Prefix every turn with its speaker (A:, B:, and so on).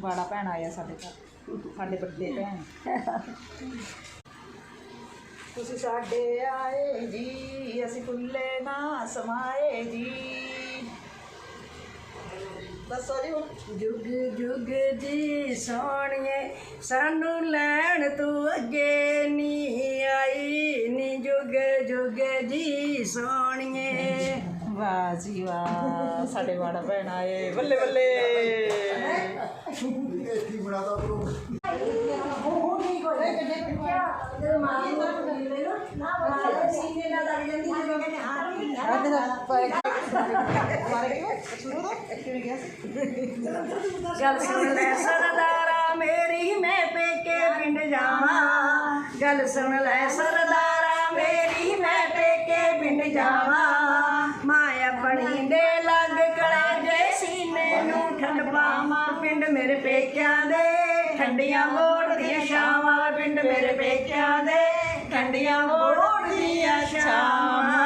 A: ਬਾੜਾ ਭੈਣ ਆਇਆ ਸਾਡੇ ਘਰ। ਸਾਡੇ ਵੱਡੇ ਭੈਣ। ਤੁਸੀਂ ਸਾਡੇ ਆਏ ਜੀ ਅਸੀਂ ਕੁੱਲੇ ਨਾ ਸਮਾਏ ਜੀ। ਦੱਸੋ ਜੀ
B: ਜੁਗ ਜੁਗ ਜੀ ਸੋਹਣੀਏ ਸਾਨੂੰ ਲੈਣ ਤੂੰ ਅੱਗੇ ਨੀ ਆਈ। ਨੀ ਜੁਗ ਜੁਗ ਜੀ ਸੋਹਣੀਏ।
A: ਵਾਹ ਜੀ ਵਾਹ ਸਾਡੇ ਬਾੜਾ ਭੈਣ ਆਏ। ਬੱਲੇ ਬੱਲੇ।
B: बना तो गल सुन ले सरदारा, मेरी मैं पेके पिंड जावा। गल सुन ले सरदारा, मेरी मैं पेके पिंड जावा। माया बड़ी दे ਠੰਡ ਪਾਵਾਂ। ਪਿੰਡ ਮੇਰੇ ਪੇਕਿਆਂ ਦੇ। ਠੰਡੀਆਂ ਮੋੜ ਦੀਆਂ ਛਾਵਾਂ। ਪਿੰਡ ਮੇਰੇ ਪੇਕਿਆਂ ਦੇ। ਠੰਡੀਆਂ ਮੋੜ ਦੀਆਂ ਛਾਵਾਂ।